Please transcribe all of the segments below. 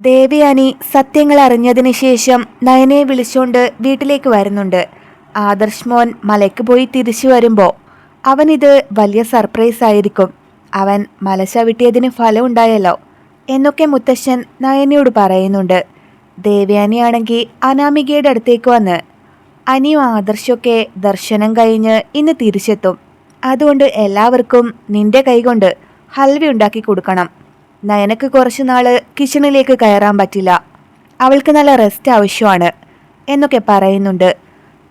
ദേവയാനി സത്യങ്ങൾ അറിഞ്ഞതിന് ശേഷം നയനയെ വിളിച്ചുകൊണ്ട് വീട്ടിലേക്ക് വരുന്നുണ്ട്. ആദർശ് മോൻ മലയ്ക്ക് പോയി തിരിച്ചു വരുമ്പോൾ അവനിത് വലിയ സർപ്രൈസ് ആയിരിക്കും. അവൻ മല ഫലം ഉണ്ടായല്ലോ എന്നൊക്കെ മുത്തശ്ശൻ നയനയോട് പറയുന്നുണ്ട്. ദേവയാനിയാണെങ്കിൽ അനാമികയുടെ അടുത്തേക്ക് വന്ന് അനിയും ആദർശൊക്കെ ദർശനം കഴിഞ്ഞ് ഇന്ന് തിരിച്ചെത്തും. അതുകൊണ്ട് എല്ലാവർക്കും നിന്റെ കൈകൊണ്ട് ഹൽവ ഉണ്ടാക്കി കൊടുക്കണം. നയനക്ക് കുറച്ചു നാൾ കിച്ചണിലേക്ക് കയറാൻ പറ്റില്ല. അവൾക്ക് നല്ല റെസ്റ്റ് ആവശ്യമാണ് എന്നൊക്കെ പറയുന്നുണ്ട്.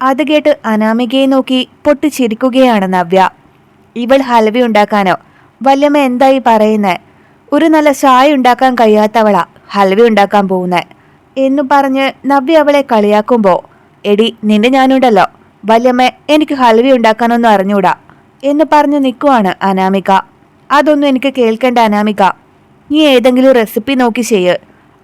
അത് കേട്ട് അനാമികയെ നോക്കി പൊട്ടിച്ചിരിക്കുകയാണ് നവ്യ. ഇവൾ ഹൽവ ഉണ്ടാക്കാനോ? വല്യമ്മ എന്തായി പറയുന്നേ? ഒരു നല്ല ചായ ഉണ്ടാക്കാൻ കഴിയാത്തവളാ ഹൽവ ഉണ്ടാക്കാൻ പോകുന്നേ എന്നു പറഞ്ഞ് നവ്യ അവളെ കളിയാക്കുമ്പോൾ എടി നിന്റെ ഞാനുണ്ടല്ലോ. വല്യമ്മ എനിക്ക് ഹൽവ ഉണ്ടാക്കാനൊന്നും അറിഞ്ഞൂടാ എന്ന് പറഞ്ഞു നിൽക്കുവാണ് അനാമിക. അതൊന്നും എനിക്ക് കേൾക്കേണ്ട അനാമിക. നീ ഏതെങ്കിലും റെസിപ്പി നോക്കി ചെയ്യ്.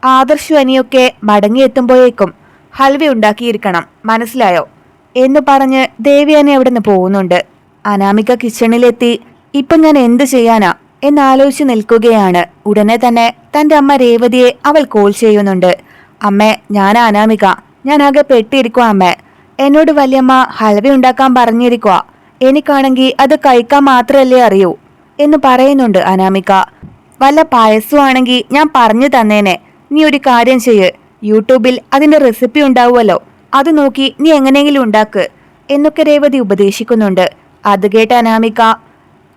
ആദർശു അനിയൊക്കെ മടങ്ങിയെത്തുമ്പോഴേക്കും ഹൽവ ഉണ്ടാക്കിയിരിക്കണം മനസ്സിലായോ? എന്ന് പറഞ്ഞ് ദേവിയാനി അവിടെ നിന്ന് പോകുന്നുണ്ട്. അനാമിക കിച്ചണിലെത്തി ഇപ്പം ഞാൻ എന്ത് ചെയ്യാനാ? എന്നാലോചിച്ച് നിൽക്കുകയാണ്. ഉടനെ തന്നെ തന്റെ അമ്മ രേവതിയെ അവൾ കോൾ ചെയ്യുന്നുണ്ട്. അമ്മേ ഞാൻ അനാമിക. ഞാൻ ആകെ പെട്ടിരിക്കുക അമ്മേ. എന്നോട് വല്യമ്മ ഹൽവ ഉണ്ടാക്കാൻ പറഞ്ഞിരിക്കുക എനിക്കാണെങ്കിൽ അത് കഴിക്കാൻ മാത്രമല്ലേ അറിയൂ എന്ന് പറയുന്നുണ്ട് അനാമിക. വല്ല പായസമാണെങ്കിൽ ഞാൻ പറഞ്ഞു തന്നേനെ. നീ ഒരു കാര്യം ചെയ്യ്. യൂട്യൂബിൽ അതിന്റെ റെസിപ്പി ഉണ്ടാവുമല്ലോ. അത് നോക്കി നീ എങ്ങനെയെങ്കിലും ഉണ്ടാക്ക്. എന്നൊക്കെ രേവതി ഉപദേശിക്കുന്നുണ്ട്. അത് കേട്ട അനാമിക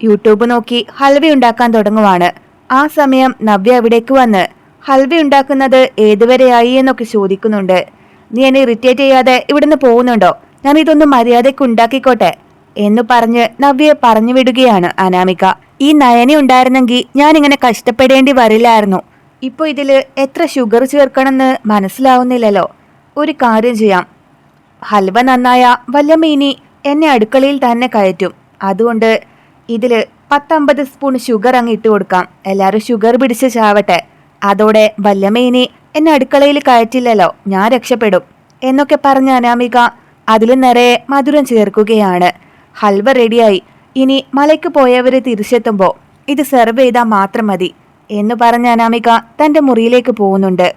യൂട്യൂബ് നോക്കി ഹൽവ ഉണ്ടാക്കാൻ തുടങ്ങുവാണ്. ആ സമയം നവ്യ അവിടേക്ക് വന്ന് ഹൽവ ഉണ്ടാക്കുന്നത് ഏതുവരെയായി എന്നൊക്കെ ചോദിക്കുന്നുണ്ട്. നീ എന്നെ ഇറിറ്റേറ്റ് ചെയ്യാതെ ഇവിടുന്ന് പോകുന്നുണ്ടോ? ഞാൻ ഇതൊന്നും മര്യാദയ്ക്ക് ഉണ്ടാക്കിക്കോട്ടെ. എന്ന് പറഞ്ഞ് നവ്യയെ പറഞ്ഞു വിടുകയാണ് അനാമിക. ഈ നയനി ഉണ്ടായിരുന്നെങ്കിൽ ഞാൻ ഇങ്ങനെ കഷ്ടപ്പെടേണ്ടി വരില്ലായിരുന്നു. ഇപ്പോൾ ഇതിൽ എത്ര ഷുഗർ ചേർക്കണമെന്ന് മനസ്സിലാവുന്നില്ലല്ലോ. ഒരു കാര്യം ചെയ്യാം. ഹൽവ നന്നായ വല്ല മീനി എന്നെ അടുക്കളയിൽ തന്നെ കയറ്റും. അതുകൊണ്ട് ഇതിൽ പത്തമ്പത് സ്പൂൺ ഷുഗർ അങ്ങ് ഇട്ട് കൊടുക്കാം. എല്ലാവരും ഷുഗർ പിടിച്ച് ചാവട്ടെ. അതോടെ വല്ലമേനി എന്നെ അടുക്കളയിൽ കയറ്റില്ലല്ലോ. ഞാൻ രക്ഷപ്പെടും. എന്നൊക്കെ പറഞ്ഞ അനാമിക അതിൽ നിറയെ മധുരം ചേർക്കുകയാണ്. ഹൽവ റെഡിയായി. ഇനി മലയ്ക്ക് പോയവരെ തിരിച്ചെത്തുമ്പോൾ ഇത് സെർവ് ചെയ്താൽ മാത്രം മതി എന്ന് പറഞ്ഞ അനാമിക തന്റെ മുറിയിലേക്ക് പോകുന്നുണ്ട്.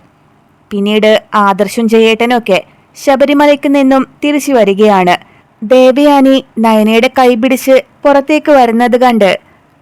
പിന്നീട് ആദർശും ജയേട്ടനൊക്കെ ശബരിമലയ്ക്ക് നിന്നും തിരിച്ചു വരികയാണ്. ദേവയാനി നയനയുടെ കൈപിടിച്ച് പുറത്തേക്ക് വരുന്നത് കണ്ട്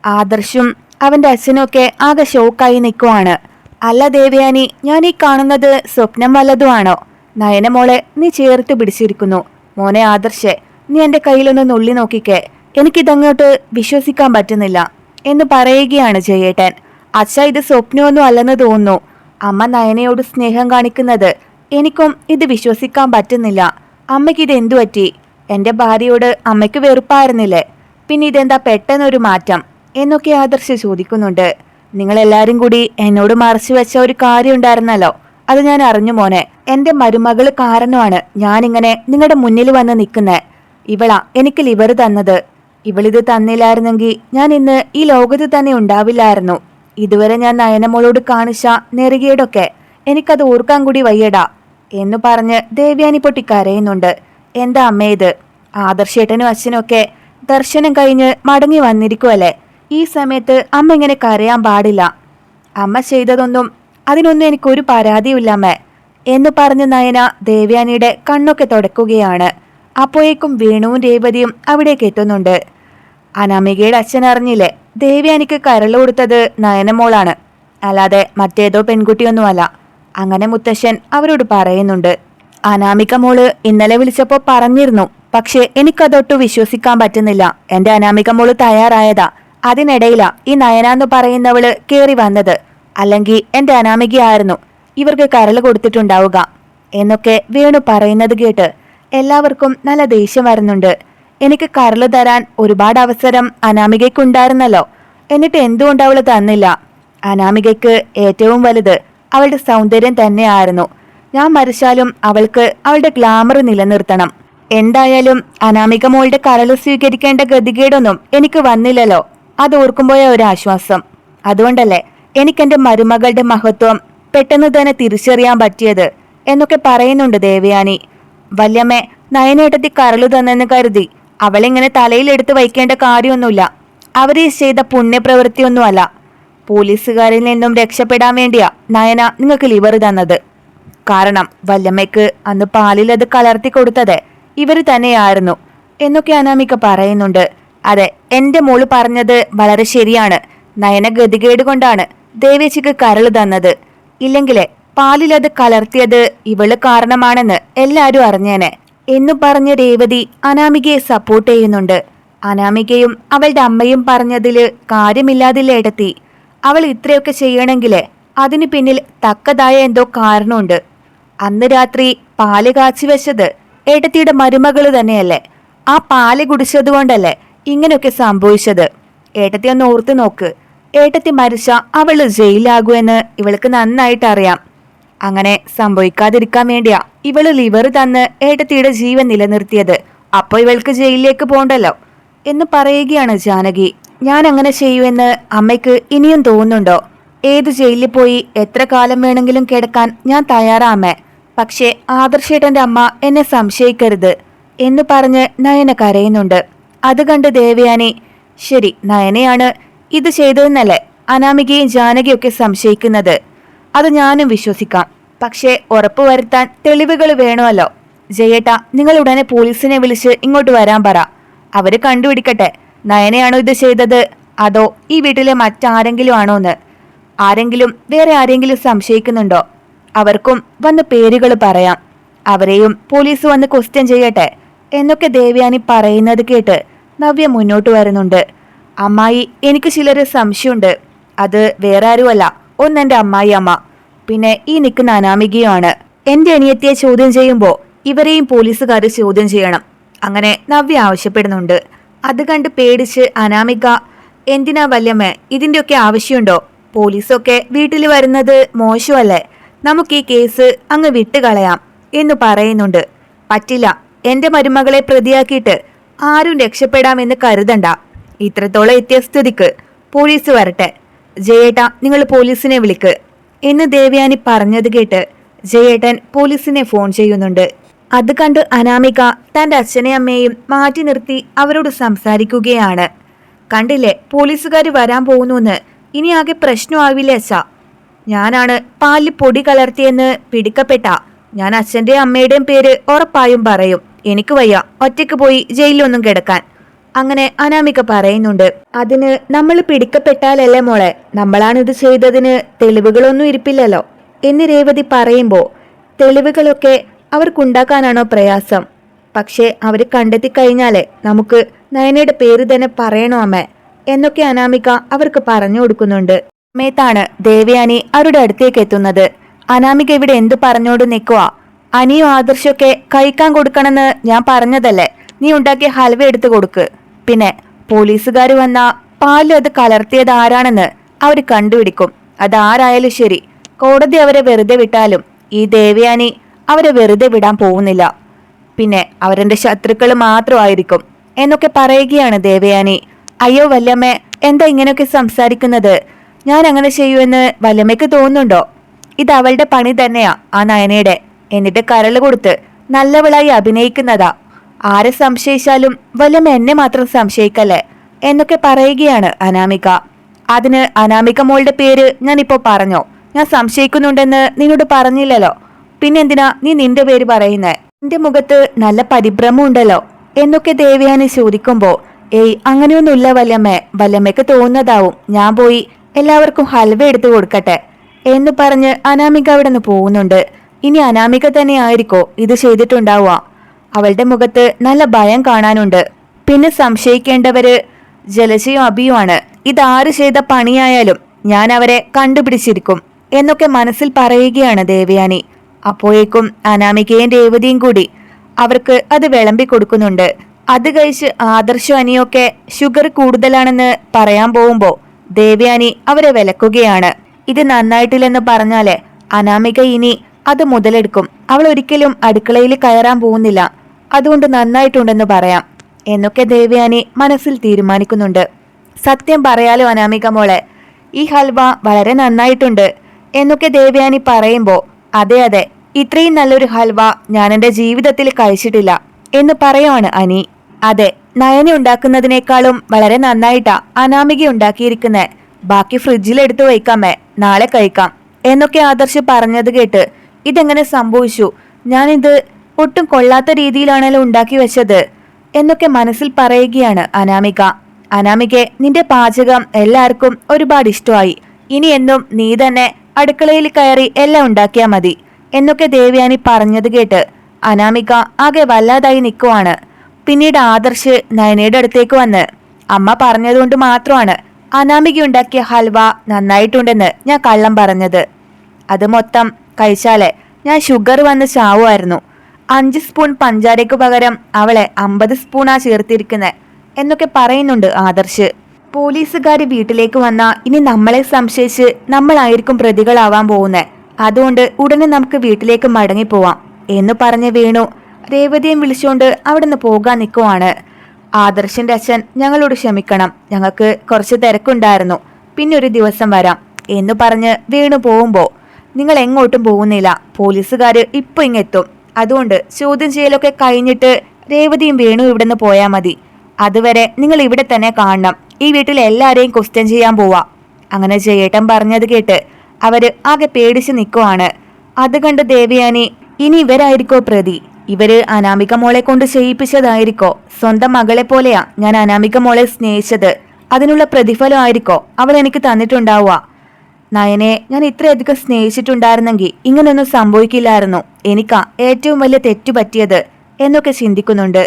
ആദർശും അവന്റെ അച്ഛനൊക്കെ ആകെ ഷോക്കായി നിൽക്കുവാണ്. അല്ല ദേവയാനി ഞാൻ ഈ കാണുന്നത് സ്വപ്നം വല്ലതുമാണോ? നയന മോളെ നീ ചേർത്ത് പിടിച്ചിരിക്കുന്നു. മോനെ ആദർശെ നീ എന്റെ കയ്യിലൊന്ന് നുള്ളി നോക്കിക്കേ. എനിക്കിതങ്ങോട്ട് വിശ്വസിക്കാൻ പറ്റുന്നില്ല. എന്ന് പറയുകയാണ് ജയേട്ടൻ. അച്ഛ ഇത് സ്വപ്നമൊന്നും അല്ലെന്ന് തോന്നുന്നു. അമ്മ നയനയോട് സ്നേഹം കാണിക്കുന്നത് എനിക്കും ഇത് വിശ്വസിക്കാൻ പറ്റുന്നില്ല. അമ്മയ്ക്ക് ഇത് എന്തു പറ്റി? എന്റെ ഭാര്യയോട് അമ്മയ്ക്ക് വെറുപ്പായിരുന്നില്ലേ? പിന്നെ ഇതെന്താ പെട്ടെന്നൊരു മാറ്റം? എന്നൊക്കെ ആദർശ ചോദിക്കുന്നുണ്ട്. നിങ്ങൾ എല്ലാരും കൂടി എന്നോട് മറച്ചു വെച്ച ഒരു കാര്യം ഉണ്ടായിരുന്നല്ലോ അത് ഞാൻ അറിഞ്ഞു മോനെ. എന്റെ മരുമകൾ കാരണമാണ് ഞാനിങ്ങനെ നിങ്ങളുടെ മുന്നിൽ വന്ന് നിൽക്കുന്നേ. ഇവളാ എനിക്ക് ലിവർ തന്നത്. ഇവളിത് തന്നില്ലായിരുന്നെങ്കിൽ ഞാൻ ഇന്ന് ഈ ലോകത്ത് തന്നെ ഉണ്ടാവില്ലായിരുന്നു. ഇതുവരെ ഞാൻ നയനമോളോട് കാണിച്ച നെറുകേടൊക്കെ എനിക്കത് ഓർക്കാൻ കൂടി വയ്യടാ എന്ന് പറഞ്ഞ് ദേവ്യാനി പൊട്ടി കരയുന്നുണ്ട്. എന്താ അമ്മേ ഇത്? ആദർശേട്ടനും അച്ഛനൊക്കെ ദർശനം കഴിഞ്ഞ് മടങ്ങി വന്നിരിക്കുമല്ലേ ഈ സമയത്ത് അമ്മ ഇങ്ങനെ കരയാൻ പാടില്ല. അമ്മ ചെയ്തതൊന്നും അതിനൊന്നും എനിക്കൊരു പരാതിയുമില്ല അമ്മ. എന്ന് പറഞ്ഞ് നയന ദേവ്യാനിയുടെ കണ്ണൊക്കെ തുടക്കുകയാണ്. അപ്പോഴേക്കും വേണുവും രേവതിയും അവിടേക്ക് എത്തുന്നുണ്ട്. അനാമികയുടെ അച്ഛൻ അറിഞ്ഞില്ലേ ദേവ്യാനിക്ക് കരൾ കൊടുത്തത് നയനമോളാണ്. അല്ലാതെ മറ്റേതോ പെൺകുട്ടിയൊന്നുമല്ല. അങ്ങനെ മുത്തശ്ശൻ അവരോട് പറയുന്നുണ്ട് അനാമിക മോൾ ഇന്നലെ വിളിച്ചപ്പോൾ പറഞ്ഞിരുന്നു പക്ഷെ എനിക്കതൊട്ടും വിശ്വസിക്കാൻ പറ്റുന്നില്ല. എന്റെ അനാമിക മോൾ തയ്യാറായതാ. അതിനിടയിലാ ഈ നയന എന്ന് പറയുന്നവൾ കേറി വന്നത്. അല്ലെങ്കിൽ എന്റെ അനാമികയായിരുന്നു. ഇവർക്ക് കരൾ കൊടുത്തിട്ടുണ്ടാവുക. എന്നൊക്കെ വേണു പറയുന്നത് കേട്ട് എല്ലാവർക്കും നല്ല ദേഷ്യം വരുന്നുണ്ട്. എനിക്ക് കരൾ തരാൻ ഒരുപാട് അവസരം അനാമികയ്ക്കുണ്ടായിരുന്നല്ലോ. എന്നിട്ട് എന്തുകൊണ്ട് അവൾ തന്നില്ല? അനാമികയ്ക്ക് ഏറ്റവും വലുത് അവളുടെ സൗന്ദര്യം തന്നെയായിരുന്നു. ഞാൻ മരിച്ചാലും അവൾക്ക് അവളുടെ ഗ്ലാമർ നിലനിർത്തണം. എന്തായാലും അനാമിക മോളുടെ കരൾ സ്വീകരിക്കേണ്ട ഗതികേടൊന്നും എനിക്ക് വന്നില്ലല്ലോ. അത് ഓർക്കുമ്പോയ ഒരു ആശ്വാസം അതുകൊണ്ടല്ലേ എനിക്കെന്റെ മരുമകളുടെ മഹത്വം പെട്ടെന്ന് തന്നെ തിരിച്ചറിയാൻ പറ്റിയത് എന്നൊക്കെ പറയുന്നുണ്ട് ദേവയാനി. വല്യമ്മേ നയനേട്ടത്തി കരളു തന്നെന്ന് കരുതി. അവളിങ്ങനെ തലയിലെടുത്ത് വയ്ക്കേണ്ട കാര്യമൊന്നുമില്ല. അവർ ചെയ്ത പുണ്യപ്രവൃത്തിയൊന്നുമല്ല. പോലീസുകാരിൽ നിന്നും രക്ഷപ്പെടാൻ വേണ്ടിയാ നയന നിങ്ങൾക്ക് ലിവർ തന്നത്. കാരണം വല്യമ്മയ്ക്ക് അന്ന് പാലിൽ അത് കലർത്തി കൊടുത്തത് ഇവർ തന്നെയായിരുന്നു എന്നൊക്കെ അനാമിക പറയുന്നുണ്ട്. അതെ എന്റെ മോൾ പറഞ്ഞത് വളരെ ശരിയാണ്. നയന ഗതികേട് കൊണ്ടാണ് ദേവേച്ചിക്ക് കരൾ തന്നത്. ഇല്ലെങ്കിലേ പാലിലത് കലർത്തിയത് ഇവൾ കാരണമാണെന്ന് എല്ലാരും അറിഞ്ഞേനെ. എന്നു പറഞ്ഞ രേവതി അനാമികയെ സപ്പോർട്ട് ചെയ്യുന്നുണ്ട്. അനാമികയും അവളുടെ അമ്മയും പറഞ്ഞതിൽ കാര്യമില്ലാതില്ലേടത്തി അവൾ ഇത്രയൊക്കെ ചെയ്യണമെങ്കിൽ അതിന് പിന്നിൽ തക്കതായ എന്തോ കാരണമുണ്ട്. അന്ന് രാത്രി പാൽ കാച്ചി വെച്ചത് ഏട്ടത്തിയുടെ മരുമകൾ തന്നെയല്ലേ. ആ പാൽ കുടിച്ചതുകൊണ്ടല്ലേ ഇങ്ങനെയൊക്കെ സംഭവിച്ചത്. ഏട്ടത്തി ഒന്ന് ഓർത്ത് നോക്ക്. ഏട്ടത്തി മരിച്ച അവൾ ജയിലാകുമെന്ന് ഇവൾക്ക് നന്നായിട്ട് അറിയാം. അങ്ങനെ സംഭവിക്കാതിരിക്കാൻ വേണ്ടിയാ ഇവൾ ലിവർ തന്ന് ഏട്ടത്തിയുടെ ജീവൻ നിലനിർത്തിയത്. അപ്പോൾ ഇവൾക്ക് ജയിലിലേക്ക് പോണ്ടല്ലോ? എന്ന് പറയുകയാണ് ജാനകി. ഞാൻ അങ്ങനെ ചെയ്യുമെന്ന് അമ്മയ്ക്ക് ഇനിയും തോന്നുന്നുണ്ടോ? ഏത് ജയിലിൽ പോയി എത്ര കാലം വേണമെങ്കിലും കിടക്കാൻ ഞാൻ തയ്യാറാമേ പക്ഷേ ആദർശേട്ടന്റെ അമ്മ എന്നെ സംശയിക്കരുത് എന്ന് പറഞ്ഞ് നയന കരയുന്നുണ്ട്. അത് കണ്ട് ദേവയാനി ശരി നയനയാണ് ഇത് ചെയ്തതെന്നല്ലേ? അനാമികയും ജാനകിയൊക്കെ സംശയിക്കുന്നത്. അത് ഞാനും വിശ്വസിക്കാം. പക്ഷേ ഉറപ്പുവരുത്താൻ തെളിവുകൾ വേണമല്ലോ. ജയേട്ട നിങ്ങൾ ഉടനെ പോലീസിനെ വിളിച്ച് ഇങ്ങോട്ട് വരാൻ പറ. അവർ കണ്ടുപിടിക്കട്ടെ. നയനയാണോ ഇത് ചെയ്തത്? അതോ ഈ വീട്ടിലെ മറ്റാരെങ്കിലും ആണോ എന്ന് ആരെങ്കിലും വേറെ ആരെങ്കിലും സംശയിക്കുന്നുണ്ടോ? അവർക്കും വന്ന് പേരുകൾ പറയാം. അവരെയും പോലീസ് വന്ന് ക്വസ്റ്റ്യൻ ചെയ്യട്ടെ. എന്നൊക്കെ ദേവയാനി പറയുന്നത് കേട്ട് നവ്യ മുന്നോട്ട് വരുന്നുണ്ട്. അമ്മായി എനിക്ക് ചിലർ സംശയമുണ്ട്. അത് വേറെ ആരുമല്ല ഒന്നെന്റെ അമ്മായി അമ്മായിയമ്മ. പിന്നെ ഈ നിൽക്കുന്ന അനാമികയുമാണ്. എന്റെ അനിയത്തിയെ ചോദ്യം ചെയ്യുമ്പോൾ ഇവരെയും പോലീസുകാർ ചോദ്യം ചെയ്യണം. അങ്ങനെ നവ്യ ആവശ്യപ്പെടുന്നുണ്ട്. അത് കണ്ട് പേടിച്ച് അനാമിക എന്തിനാ വല്യമ്മ ഇതിന്റെയൊക്കെ ആവശ്യമുണ്ടോ? പോലീസൊക്കെ വീട്ടിൽ വരുന്നത് മോശമല്ലേ? നമുക്ക് ഈ കേസ് അങ്ങ് വിട്ടുകളയാം എന്ന് പറയുന്നുണ്ട്. പറ്റില്ല എന്റെ മരുമകളെ പ്രതിയാക്കിയിട്ട് ആരും രക്ഷപ്പെടാമെന്ന് കരുതണ്ട. ഇത്രത്തോളം എത്തിയ സ്ഥിതിക്ക് പോലീസ് വരട്ടെ. ജയേട്ട നിങ്ങൾ പോലീസിനെ വിളിക്ക്. എന്ന് ദേവയാനി പറഞ്ഞത് കേട്ട് ജയേട്ടൻ പോലീസിനെ ഫോൺ ചെയ്യുന്നുണ്ട്. അത് കണ്ട് അനാമിക തന്റെ അച്ഛനെയും അമ്മയെയും മാറ്റി നിർത്തി അവരോട് സംസാരിക്കുകയാണ്. കണ്ടില്ലേ പോലീസുകാർ വരാൻ പോകുന്നുവെന്ന് ഇനി ആകെ പ്രശ്നമാവില്ല അച്ഛാ? ഞാനാണ് പാലിൽ പൊടി കലർത്തിയെന്ന് പിടിക്കപ്പെട്ട. ഞാൻ അച്ഛന്റെയും അമ്മയുടെയും പേര് ഉറപ്പായും പറയും. എനിക്ക് വയ്യ ഒറ്റയ്ക്ക് പോയി ജയിലിലൊന്നും കിടക്കാൻ. അങ്ങനെ അനാമിക പറയുന്നുണ്ട് അതിന് നമ്മൾ പിടിക്കപ്പെട്ടാലല്ലേ മോളെ? നമ്മളാണ് ഇത് ചെയ്തതിന് തെളിവുകളൊന്നും ഇരിപ്പില്ലല്ലോ. എന്ന് രേവതി പറയുമ്പോൾ തെളിവുകളൊക്കെ അവർക്കുണ്ടാക്കാനാണോ പ്രയാസം? പക്ഷേ അവർ കണ്ടെത്തി കഴിഞ്ഞാലേ നമുക്ക് നയനയുടെ പേര് തന്നെ പറയണോ അമ്മ? എന്നൊക്കെ അനാമിക അവർക്ക് പറഞ്ഞു കൊടുക്കുന്നുണ്ട്. സമയത്താണ് ദേവയാനി അവരുടെ അടുത്തേക്ക് എത്തുന്നത്? അനാമിക ഇവിടെ എന്തു പറഞ്ഞോട് നിൽക്കുക അനിയും ആദർശമൊക്കെ കഴിക്കാൻ കൊടുക്കണമെന്ന് ഞാൻ പറഞ്ഞതല്ലേ? നീ ഉണ്ടാക്കിയ ഹൽവ എടുത്തു കൊടുക്ക്. പിന്നെ പോലീസുകാർ വന്ന പാലിൽ അത് കലർത്തിയത് ആരാണെന്ന് അവർ കണ്ടുപിടിക്കും. അതാരായാലും ശരി. കോടതി അവരെ വെറുതെ വിട്ടാലും ഈ ദേവയാനി അവരെ വെറുതെ വിടാൻ പോകുന്നില്ല. പിന്നെ അവരെന്റെ ശത്രുക്കൾ മാത്രമായിരിക്കും എന്നൊക്കെ പറയുകയാണ് ദേവയാനി. അയ്യോ വല്ലമ്മേ എന്താ ഇങ്ങനെയൊക്കെ സംസാരിക്കുന്നത്? ഞാൻ അങ്ങനെ ചെയ്യുമെന്ന് വല്ലമ്മയ്ക്ക് തോന്നുന്നുണ്ടോ? ഇത് അവളുടെ പണി തന്നെയാ ആ നയനയുടെ. എന്നിട്ട് കരൾ കൊടുത്ത് നല്ലവളായി അഭിനയിക്കുന്നതാ. ആരെ സംശയിച്ചാലും വല്ലം എന്നെ മാത്രം സംശയിക്കല്ലേ? എന്നൊക്കെ പറയുകയാണ് അനാമിക. അതിന് അനാമിക മോളുടെ പേര് ഞാൻ ഇപ്പോ പറഞ്ഞോ? ഞാൻ സംശയിക്കുന്നുണ്ടെന്ന് നിന്നോട് പറഞ്ഞില്ലല്ലോ. പിന്നെന്തിനാ നീ നിന്റെ പേര് പറയുന്നേ? നിന്റെ മുഖത്ത് നല്ല പരിഭ്രമം ഉണ്ടല്ലോ എന്നൊക്കെ ദേവയാനി ചോദിക്കുമ്പോ ഏയ് അങ്ങനെയൊന്നുമില്ല വല്ലമ്മേ. വല്ലമ്മയ്ക്ക് തോന്നുന്നതാവും. ഞാൻ പോയി എല്ലാവർക്കും ഹൽവ എടുത്തു കൊടുക്കട്ടെ എന്ന് പറഞ്ഞ് അനാമിക അവിടെ നിന്ന് പോകുന്നുണ്ട്. ഇനി അനാമിക തന്നെ ആയിരിക്കോ ഇത് ചെയ്തിട്ടുണ്ടാവുക? അവളുടെ മുഖത്ത് നല്ല ഭയം കാണാനുണ്ട്. പിന്നെ സംശയിക്കേണ്ടവര് ജലജയും അബിയുമാണ് ഇതാര് ചെയ്ത പണിയായാലും ഞാൻ അവരെ കണ്ടുപിടിച്ചിരിക്കും എന്നൊക്കെ മനസ്സിൽ പറയുകയാണ് ദേവയാനി. അപ്പോഴേക്കും അനാമികയും രേവതിയും കൂടി അവർക്ക് അത് വിളമ്പി കൊടുക്കുന്നുണ്ട്. അത് കഴിച്ച് ആദർശ അനിയൊക്കെ ഷുഗർ കൂടുതലാണെന്ന് പറയാൻ പോകുമ്പോൾ ദേവയാനി അവരെ വിലക്കുകയാണ്. ഇത് നന്നായിട്ടില്ലെന്ന് പറഞ്ഞാലേ അനാമിക ഇനി അത് മുതലെടുക്കും. അവൾ ഒരിക്കലും അടുക്കളയിൽ കയറാൻ പോകുന്നില്ല. അതുകൊണ്ട് നന്നായിട്ടുണ്ടെന്ന് പറയാം എന്നൊക്കെ ദേവയാനി മനസ്സിൽ തീരുമാനിക്കുന്നുണ്ട്. സത്യം പറയാലോ അനാമിക മോളെ ഈ ഹൽവ വളരെ നന്നായിട്ടുണ്ട് എന്നൊക്കെ ദേവയാനി പറയുമ്പോൾ അതെ അതെ ഇത്രയും നല്ലൊരു ഹൽവ ഞാൻ എന്റെ ജീവിതത്തിൽ കഴിച്ചിട്ടില്ല എന്ന് പറയുവാണ് അനി. അതെ നയന ഉണ്ടാക്കുന്നതിനേക്കാളും വളരെ നന്നായിട്ടാ അനാമിക ഉണ്ടാക്കിയിരിക്കുന്നെ. ബാക്കി ഫ്രിഡ്ജിൽ എടുത്തു വയ്ക്കാമേ നാളെ കഴിക്കാം എന്നൊക്കെ ആദർശ് പറഞ്ഞത് കേട്ട് ഇതെങ്ങനെ സംഭവിച്ചു? ഞാനിത് ഒട്ടും കൊള്ളാത്ത രീതിയിലാണല്ലോ ഉണ്ടാക്കി വെച്ചത് എന്നൊക്കെ മനസ്സിൽ പറയുകയാണ് അനാമിക. അനാമികെ നിന്റെ പാചകം എല്ലാവർക്കും ഒരുപാട് ഇഷ്ടമായി. ഇനി എന്നും നീ തന്നെ അടുക്കളയിൽ കയറി എല്ലാം ഉണ്ടാക്കിയാ മതി എന്നൊക്കെ ദേവയാനി പറഞ്ഞത് കേട്ട് അനാമിക ആകെ വല്ലാതായി നിൽക്കുവാണ് പിന്നീട് ആദർശ് നയനയുടെ അടുത്തേക്ക് വന്ന് അമ്മ പറഞ്ഞതുകൊണ്ട് മാത്രമാണ് അനാമിക ഉണ്ടാക്കിയ ഹൽവ നന്നായിട്ടുണ്ടെന്ന് ഞാൻ കള്ളം പറഞ്ഞത്. അത് മൊത്തം കഴിച്ചാലേ ഞാൻ ഷുഗർ വന്ന് ചാവുമായിരുന്നു. അഞ്ച് സ്പൂൺ പഞ്ചാരയ്ക്ക് പകരം അവളെ അമ്പത് സ്പൂണാ ചേർത്തിരിക്കുന്നത് എന്നൊക്കെ പറയുന്നുണ്ട് ആദർശ്. പോലീസുകാർ വീട്ടിലേക്ക് വന്ന ഇനി നമ്മളെ സംശയിച്ച് നമ്മളായിരിക്കും പ്രതികളാവാൻ പോകുന്നത് അതുകൊണ്ട് ഉടനെ നമുക്ക് വീട്ടിലേക്ക് മടങ്ങിപ്പോവാം എന്ന് പറഞ്ഞ് വീണു. രേവതിയും വിളിച്ചുകൊണ്ട് അവിടുന്ന് പോകാൻ നിൽക്കുവാണ് ആദർശിന്റെ അച്ഛൻ ഞങ്ങളോട് ക്ഷമിക്കണം. ഞങ്ങൾക്ക് കുറച്ച് തിരക്കുണ്ടായിരുന്നു. പിന്നെ ഒരു ദിവസം വരാം എന്ന് പറഞ്ഞ് വീണു പോകുമ്പോൾ നിങ്ങൾ എങ്ങോട്ടും പോകുന്നില്ല. പോലീസുകാർ ഇപ്പോൾ ഇങ്ങെത്തും. അതുകൊണ്ട് ചോദ്യം ചെയ്യലൊക്കെ കഴിഞ്ഞിട്ട് രേവതിയും വേണു ഇവിടുന്ന് പോയാൽ മതി. അതുവരെ നിങ്ങൾ ഇവിടെ തന്നെ കാണണം. ഈ വീട്ടിൽ എല്ലാവരെയും ക്വസ്റ്റ്യൻ ചെയ്യാൻ പോവാ. അങ്ങനെ ചേട്ടൻ പറഞ്ഞത് കേട്ട് അവർ ആകെ പേടിച്ച് നിൽക്കുവാണ് അത് കണ്ട് ദേവയാനി ഇനി ഇവരായിരിക്കോ പ്രതി? ഇവർ അനാമിക മോളെ കൊണ്ട് ചെയ്യിപ്പിച്ചതായിരിക്കോ? സ്വന്തം മകളെ പോലെയാ ഞാൻ അനാമിക മോളെ സ്നേഹിച്ചത്. അതിനുള്ള പ്രതിഫലമായിരിക്കോ അവൾ എനിക്ക് തന്നിട്ടുണ്ടാവുക. നയനെ ഞാൻ ഇത്രയധികം സ്നേഹിച്ചിട്ടുണ്ടായിരുന്നെങ്കിൽ ഇങ്ങനെയൊന്നും സംഭവിക്കില്ലായിരുന്നു. എനിക്കാ ഏറ്റവും വലിയ തെറ്റു പറ്റിയത് എന്നൊക്കെ ചിന്തിക്കുന്നുണ്ട്.